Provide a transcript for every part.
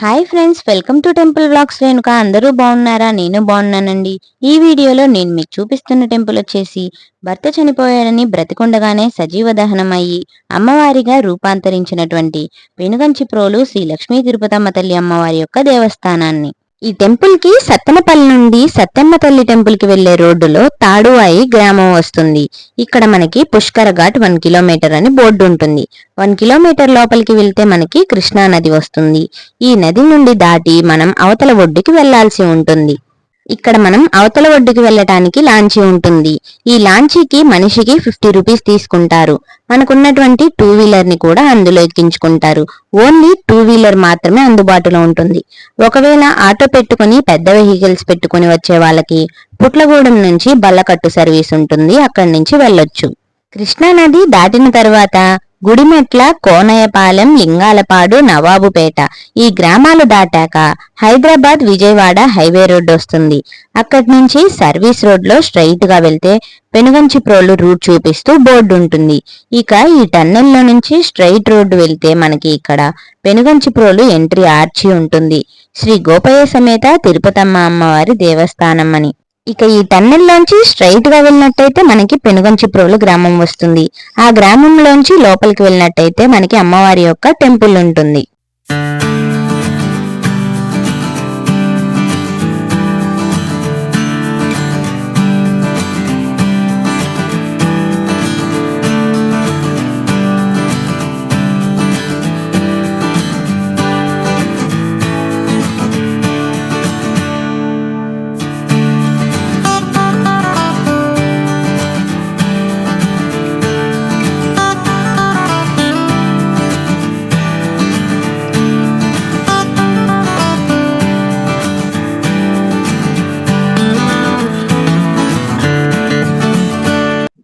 Hi friends welcome to temple blogs Renuka అందరూ బాగున్నారా? నేను బాగున్నానండి. ఈ వీడియోలో నేను మీకు చూపిస్తున్న టెంపుల్ వచ్చేసి భర్త చనిపోయాడని బ్రతికుండగానే సజీవ దహనం అయ్యి అమ్మవారిగా రూపాంతరించినటువంటి వెనుగంచి ప్రోలు శ్రీ లక్ష్మీ తిరుపతమ్మ తల్లి అమ్మవారి యొక్క దేవస్థానాన్ని. ఈ టెంపుల్కి సత్తెనపల్లి నుండి సత్తెమ్మ తల్లి టెంపుల్కి వెళ్ళే రోడ్డులో తాడువాయి గ్రామం వస్తుంది. ఇక్కడ మనకి పుష్కర ఘాట్ వన్ కిలోమీటర్ అని బోర్డు ఉంటుంది. వన్ కిలోమీటర్ లోపలికి వెళ్తే మనకి కృష్ణా నది వస్తుంది. ఈ నది నుండి దాటి మనం అవతల ఒడ్డుకి వెళ్ళాల్సి ఉంటుంది. ఇక్కడ మనం అవతల ఒడ్డుకి వెళ్ళటానికి లాంచీ ఉంటుంది. ఈ లాంచీకి మనిషికి ఫిఫ్టీ రూపీస్ తీసుకుంటారు. మనకున్నటువంటి టూ వీలర్ని కూడా అందులో ఎక్కించుకుంటారు. ఓన్లీ టూ వీలర్ మాత్రమే అందుబాటులో ఉంటుంది. ఒకవేళ ఆటో పెట్టుకుని పెద్ద వెహికల్స్ పెట్టుకుని వచ్చే వాళ్ళకి పుట్లగూడెం నుంచి బల్లకట్టు సర్వీస్ ఉంటుంది. అక్కడి నుంచి వెళ్ళొచ్చు. కృష్ణా నది దాటిన తర్వాత గుడిమెట్ల కోనయపాలెం లింగాలపాడు నవాబుపేట ఈ గ్రామాలు దాటాక హైదరాబాద్ విజయవాడ హైవే రోడ్ వస్తుంది. అక్కడి నుంచి సర్వీస్ రోడ్లో స్ట్రైట్గా వెళ్తే పెనుగంచిప్రోలు రూట్ చూపిస్తూ బోర్డు ఉంటుంది. ఇక ఈ టన్నెల్లో నుంచి స్ట్రైట్ రోడ్డు వెళ్తే మనకి ఇక్కడ పెనుగంచిప్రోలు ఎంట్రీ ఆర్చి ఉంటుంది. శ్రీ గోపయ్య సమేత తిరుపతమ్మ అమ్మవారి దేవస్థానం అని. ఇక ఈ టన్నెల్లోంచి స్ట్రైట్గా వెళ్ళినట్టయితే మనకి పెనుగంచిప్రోలు గ్రామం వస్తుంది. ఆ గ్రామంలోంచి లోపలికి వెళ్ళినట్టయితే మనకి అమ్మవారి యొక్క టెంపుల్ ఉంటుంది.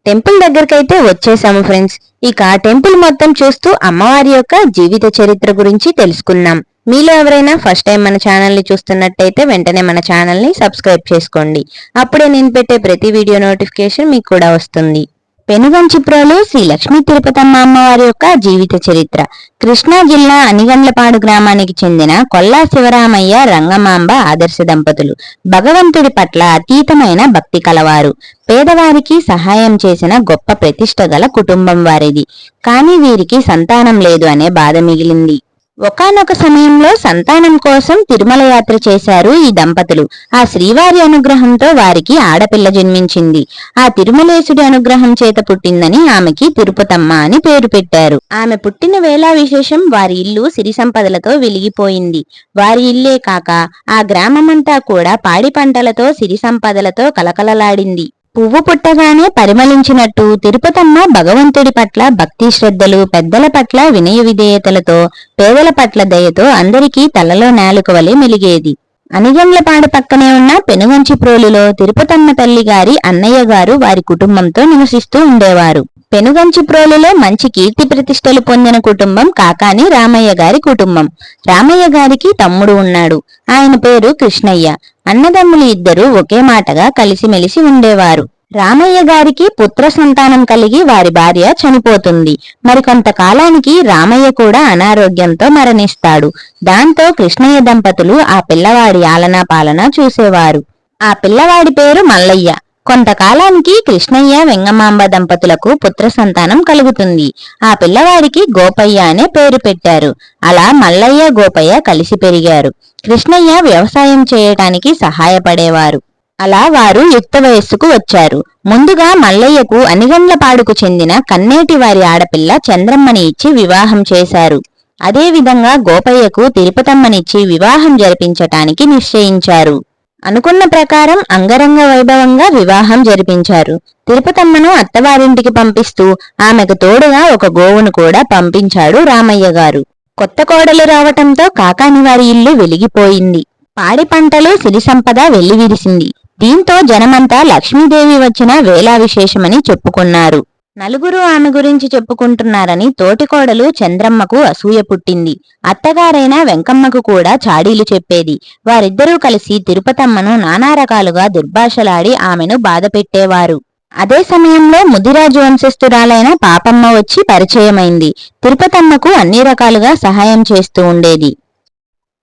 టెంపుల్ దగ్గరకైతే వచ్చేసాము ఫ్రెండ్స్. ఇక టెంపుల్ మొత్తం చూస్తూ అమ్మవారి యొక్క జీవిత చరిత్ర గురించి తెలుసుకున్నాం మీలో ఎవరైనా ఫస్ట్ టైం మన ఛానల్ని చూస్తున్నట్టయితే వెంటనే మన ఛానల్ని సబ్స్క్రైబ్ చేసుకోండి. అప్పుడే నేను పెట్టే ప్రతి వీడియో నోటిఫికేషన్ మీకు కూడా వస్తుంది. పెనుగంచిప్రోలు శ్రీ లక్ష్మీ తిరుపతమ్మ అమ్మవారి యొక్క జీవిత చరిత్ర. కృష్ణా జిల్లా అనిగండ్లపాడు గ్రామానికి చెందిన కొల్లా శివరామయ్య రంగమాంబ ఆదర్శ దంపతులు. భగవంతుడి పట్ల అతీతమైన భక్తి కలవారు. పేదవారికి సహాయం చేసిన గొప్ప ప్రతిష్ట గల కుటుంబం వారిది. కానీ వీరికి సంతానం లేదు అనే బాధ మిగిలింది. ఒకనొక సమయంలో సంతానం కోసం తిరుమల యాత్ర చేశారు ఈ దంపతులు. ఆ శ్రీవారి అనుగ్రహంతో వారికి ఆడపిల్ల జన్మించింది. ఆ తిరుమలేశుడి అనుగ్రహం చేత పుట్టిందని ఆమెకి తిరుపతమ్మ అని పేరు పెట్టారు. ఆమె పుట్టిన వేళ విశేషం వారి ఇల్లు సిరి సంపదలతో వెలిగిపోయింది. వారి ఇల్లే కాక ఆ గ్రామమంతా కూడా పాడి పంటలతో సిరి సంపదలతో కలకలలాడింది. పువ్వు పుట్టగానే పరిమళించినట్టు తిరుపతమ్మ భగవంతుడి పట్ల భక్తి శ్రద్ధలు పెద్దల పట్ల వినయ విధేయతలతో పేదల పట్ల దయతో అందరికీ తలలో నేలుక వలె మెలిగేది. అనిగండ్లపాడు పక్కనే ఉన్న పెనుగంచి ప్రోలులో తిరుపతమ్మ తల్లి గారి అన్నయ్య గారు వారి కుటుంబంతో నివసిస్తూ ఉండేవారు. పెనుగంచి ప్రోలులో మంచి కీర్తి ప్రతిష్టలు పొందిన కుటుంబం కాకాని రామయ్య గారి కుటుంబం. రామయ్య గారికి తమ్ముడు ఉన్నాడు. ఆయన పేరు కృష్ణయ్య. అన్నదమ్ములు ఇద్దరూ ఒకే మాటగా కలిసిమెలిసి ఉండేవారు. రామయ్య గారికి పుత్ర సంతానం కలిగి వారి భార్య చనిపోతుంది. మరికొంతకాలానికి రామయ్య కూడా అనారోగ్యంతో మరణిస్తాడు. దాంతో కృష్ణయ్య దంపతులు ఆ పిల్లవాడి ఆలనా పాలన చూసేవారు. ఆ పిల్లవాడి పేరు మల్లయ్య. కొంతకాలానికి కృష్ణయ్య వెంగమాంబ దంపతులకు పుత్ర సంతానం కలుగుతుంది. ఆ పిల్లవాడికి గోపయ్య అనే పేరు పెట్టారు. అలా మల్లయ్య గోపయ్య కలిసి పెరిగారు. కృష్ణయ్య వ్యవసాయం చేయటానికి సహాయపడేవారు. అలా వారు యుక్త వయస్సుకు వచ్చారు. ముందుగా మల్లయ్యకు అనిగండ్లపాడుకు చెందిన కన్నేటి వారి ఆడపిల్ల చంద్రమ్మని ఇచ్చి వివాహం చేశారు. అదేవిధంగా గోపయ్యకు తిరుపతమ్మనిచ్చి వివాహం జరిపించటానికి నిశ్చయించారు. అనుకున్న ప్రకారం అంగరంగ వైభవంగా వివాహం జరిపించారు. తిరుపతమ్మను అత్తవారింటికి పంపిస్తూ ఆమెకు తోడుగా ఒక గోవును కూడా పంపించాడు రామయ్య గారు. కొత్త కోడలు రావటంతో కాకాని వారి ఇల్లు వెలిగిపోయింది. పాడి పంటలు సిరి సంపద వెల్లివిరిసింది. దీంతో జనమంతా లక్ష్మీదేవి వచ్చిన వేలా విశేషమని చెప్పుకున్నారు. నలుగురు ఆమె గురించి చెప్పుకుంటున్నారని తోటికోడలు చంద్రమ్మకు అసూయ పుట్టింది. అత్తగారైన వెంకమ్మకు కూడా చాడీలు చెప్పేది. వారిద్దరూ కలిసి తిరుపతమ్మను నానా రకాలుగా దుర్భాషలాడి ఆమెను బాధపెట్టేవారు. అదే సమయంలో ముదిరాజు వంశస్థురాలైన పాపమ్మ వచ్చి పరిచయమైంది. తిరుపతమ్మకు అన్ని రకాలుగా సహాయం చేస్తూ ఉండేది.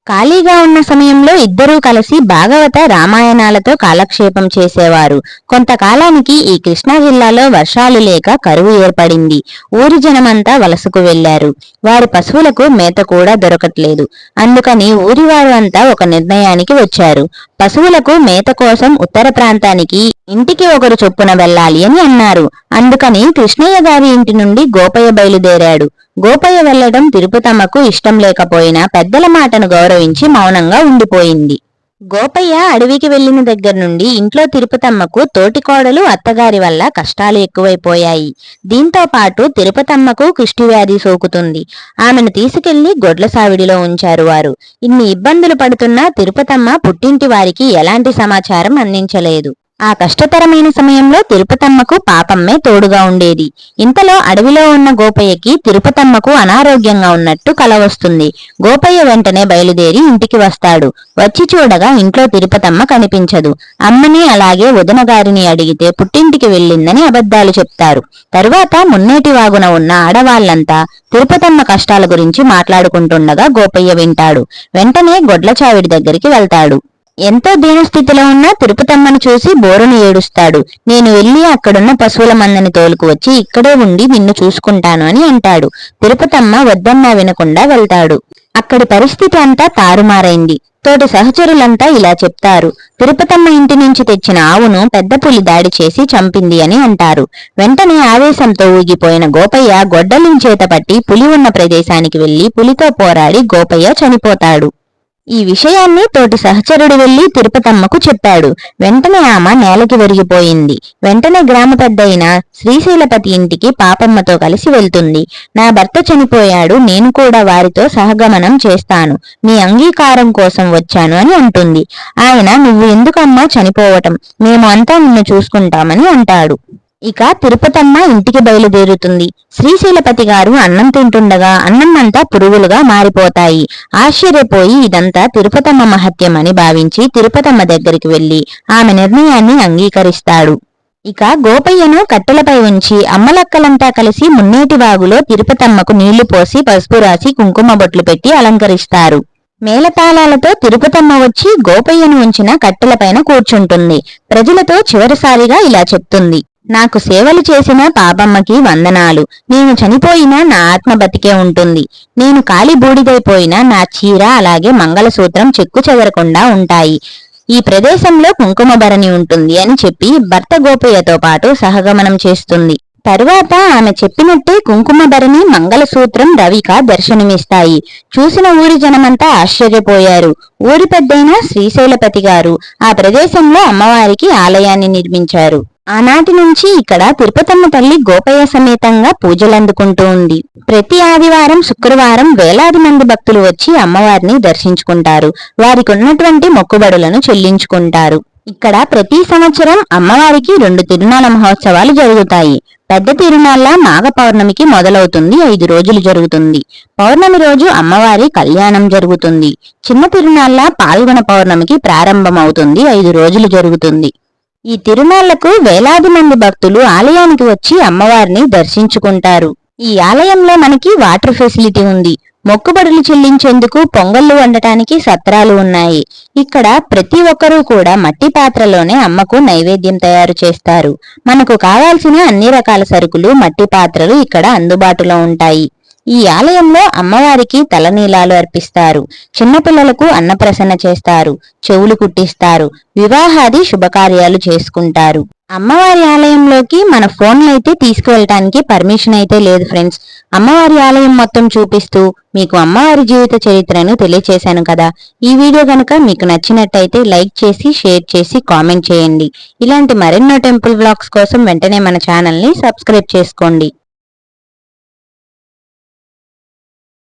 ఖాళీగా ఉన్న సమయంలో ఇద్దరూ కలిసి భాగవత రామాయణాలతో కాలక్షేపం చేసేవారు. కొంతకాలానికి ఈ కృష్ణా జిల్లాలో వర్షాలు లేక కరువు ఏర్పడింది. ఊరి జనమంతా వలసకు వెళ్ళారు వారి పశువులకు మేత కూడా దొరకట్లేదు. అందుకని ఊరివారు అంతా ఒక నిర్ణయానికి వచ్చారు. పశువులకు మేత కోసం ఉత్తర ప్రాంతానికి ఇంటికి ఒకరు చొప్పున వెళ్ళాలి అని అన్నారు. అందుకని కృష్ణయ్య గారి ఇంటి నుండి గోపయ్య బయలుదేరాడు. గోపయ్య వెళ్ళడం తిరుపతమ్మకు ఇష్టం లేకపోయినా పెద్దల మాటను గౌరవించి మౌనంగా ఉండిపోయింది. గోపయ్య అడవికి వెళ్ళిన దగ్గర నుండి ఇంట్లో తిరుపతమ్మకు తోటికోడలు అత్తగారి వల్ల కష్టాలు ఎక్కువైపోయాయి. దీంతో పాటు తిరుపతమ్మకు వ్యాధి సోకుతుంది. ఆమెను తీసుకెళ్ళి గొడ్ల సావిడిలో ఉంచారు వారు. ఇన్ని ఇబ్బందులు పడుతున్నా తిరుపతమ్మ పుట్టింటి వారికి ఎలాంటి సమాచారం అందించలేదు. ఆ కష్టతరమైన సమయంలో తిరుపతమ్మకు పాపమ్మే తోడుగా ఉండేది. ఇంతలో అడవిలో ఉన్న గోపయ్యకి తిరుపతమ్మకు అనారోగ్యంగా ఉన్నట్టు కల వస్తుంది. గోపయ్య వెంటనే బయలుదేరి ఇంటికి వస్తాడు. వచ్చి చూడగా ఇంట్లో తిరుపతమ్మ కనిపించదు. అమ్మని అలాగే వదనగారిని అడిగితే పుట్టింటికి వెళ్ళిందని అబద్ధాలు చెప్తారు. తరువాత మున్నేటి వాగున ఉన్న ఆడవాళ్ళంతా తిరుపతమ్మ కష్టాల గురించి మాట్లాడుకుంటుండగా గోపయ్య వింటాడు. వెంటనే గొడ్లచావిడి దగ్గరికి వెళ్తాడు. ఎంతో దీనస్థితిలో ఉన్న తిరుపతమ్మను చూసి బోరును ఏడుస్తాడు. నేను వెళ్ళి అక్కడున్న పశువుల మందని తోలుకు వచ్చి ఇక్కడే ఉండి నిన్ను చూసుకుంటాను అని అంటాడు. తిరుపతమ్మ వద్దన్నా వినకుండా వెళ్తాడు. అక్కడి పరిస్థితి అంతా తారుమారైంది. తోటి సహచరులంతా ఇలా చెప్తారు. తిరుపతమ్మ ఇంటి నుంచి తెచ్చిన ఆవును పెద్ద పులి దాడి చేసి చంపింది అని అంటారు. వెంటనే ఆవేశంతో ఊగిపోయిన గోపయ్య గొడ్డలించేత పట్టి పులి ఉన్న ప్రదేశానికి వెళ్ళి పులితో పోరాడి గోపయ్య చనిపోతాడు. ఈ విషయాన్ని తోటి సహచరుడు వెళ్ళి తిరుపతమ్మకు చెప్పాడు. వెంటనే ఆమె నేలకి విరిగిపోయింది వెంటనే గ్రామ పెద్ద అయిన శ్రీశైలపతి ఇంటికి పాపమ్మతో కలిసి వెళ్తుంది. నా భర్త చనిపోయాడు. నేను కూడా వారితో సహగమనం చేస్తాను. మీ అంగీకారం కోసం వచ్చాను అని అంటుంది. ఆయన నువ్వు ఎందుకమ్మా చనిపోవటం? మేము అంతా నిన్ను చూసుకుంటామని అంటాడు. ఇక తిరుపతమ్మ ఇంటికి బయలుదేరుతుంది. శ్రీశైలపతి గారు అన్నం తింటుండగా అన్నం అంతా పురుగులుగా మారిపోతాయి. ఆశ్చర్యపోయి ఇదంతా తిరుపతమ్మ మహత్యమని అని భావించి తిరుపతమ్మ దగ్గరికి వెళ్ళి ఆమె నిర్ణయాన్ని అంగీకరిస్తాడు. ఇక గోపయ్యను కట్టెలపై ఉంచి అమ్మలక్కలంతా కలిసి మున్నేటి వాగులో తిరుపతమ్మకు నీళ్ళు పోసి పసుపు రాసి కుంకుమ బొట్లు పెట్టి అలంకరిస్తారు. మేళతాళాలతో తిరుపతమ్మ వచ్చి గోపయ్యను ఉంచిన కట్టెలపైన కూర్చుంటుంది. ప్రజలతో చివరిసారిగా ఇలా చెప్తుంది. నాకు సేవలు చేసిన పాపమ్మకి వందనాలు. నేను చనిపోయినా నా ఆత్మ బతికే ఉంటుంది. నేను కాలి బూడిదైపోయినా నా చీర అలాగే మంగళసూత్రం చెక్కు చెదరకుండా ఉంటాయి. ఈ ప్రదేశంలో కుంకుమ భరణి ఉంటుంది అని చెప్పి భర్త గోపయ్యతో పాటు సహగమనం చేస్తుంది. తరువాత ఆమె చెప్పినట్టే కుంకుమభరణి మంగళసూత్రం రవిక దర్శనమిస్తాయి. చూసిన ఊరి జనమంతా ఆశ్చర్యపోయారు. ఊరి పెద్దైన శ్రీశైలపతి గారు ఆ ప్రదేశంలో అమ్మవారికి ఆలయాన్ని నిర్మించారు. ఆనాటి నుంచి ఇక్కడ తిరుపతమ్మ తల్లి గోపయ్య సమేతంగా పూజలందుకుంటూ ఉంది. ప్రతి ఆదివారం శుక్రవారం వేలాది మంది భక్తులు వచ్చి అమ్మవారిని దర్శించుకుంటారు. వారికి ఉన్నటువంటి మొక్కుబడులను చెల్లించుకుంటారు. ఇక్కడ ప్రతి సంవత్సరం అమ్మవారికి రెండు తిరునాళ మహోత్సవాలు జరుగుతాయి. పెద్ద తిరునాళ్ళ మాఘ పౌర్ణమికి మొదలవుతుంది. ఐదు రోజులు జరుగుతుంది. పౌర్ణమి రోజు అమ్మవారి కళ్యాణం జరుగుతుంది. చిన్న తిరునాళ్ళ పాల్గొన పౌర్ణమికి ప్రారంభమవుతుంది. ఐదు రోజులు జరుగుతుంది. ఈ తిరునాళ్ళకు వేలాది మంది భక్తులు ఆలయానికి వచ్చి అమ్మవారిని దర్శించుకుంటారు. ఈ ఆలయంలో మనకి వాటర్ ఫెసిలిటీ ఉంది. మొక్కుబడులు చెల్లించేందుకు పొంగళ్ళు వండటానికి సత్రాలు ఉన్నాయి. ఇక్కడ ప్రతి ఒక్కరూ కూడా మట్టి పాత్రలోనే అమ్మకు నైవేద్యం తయారు చేస్తారు. మనకు కావాల్సిన అన్ని రకాల సరుకులు మట్టి పాత్రలు ఇక్కడ అందుబాటులో ఉంటాయి. ఈ ఆలయంలో అమ్మవారికి తలనీలాలు అర్పిస్తారు. చిన్నపిల్లలకు అన్నప్రసన్న చేస్తారు. చెవులు కుట్టిస్తారు. వివాహాది శుభకార్యాలు చేసుకుంటారు. అమ్మవారి ఆలయంలోకి మన ఫోన్లు అయితే తీసుకువెళ్ళటానికి పర్మిషన్ అయితే లేదు ఫ్రెండ్స్. అమ్మవారి ఆలయం మొత్తం చూపిస్తూ మీకు అమ్మవారి జీవిత చరిత్రను తెలియచేశాను కదా. ఈ వీడియో కనుక మీకు నచ్చినట్టయితే లైక్ చేసి షేర్ చేసి కామెంట్ చేయండి. ఇలాంటి మరెన్నో టెంపుల్ బ్లాగ్స్ కోసం వెంటనే మన ఛానల్ని సబ్స్క్రైబ్ చేసుకోండి.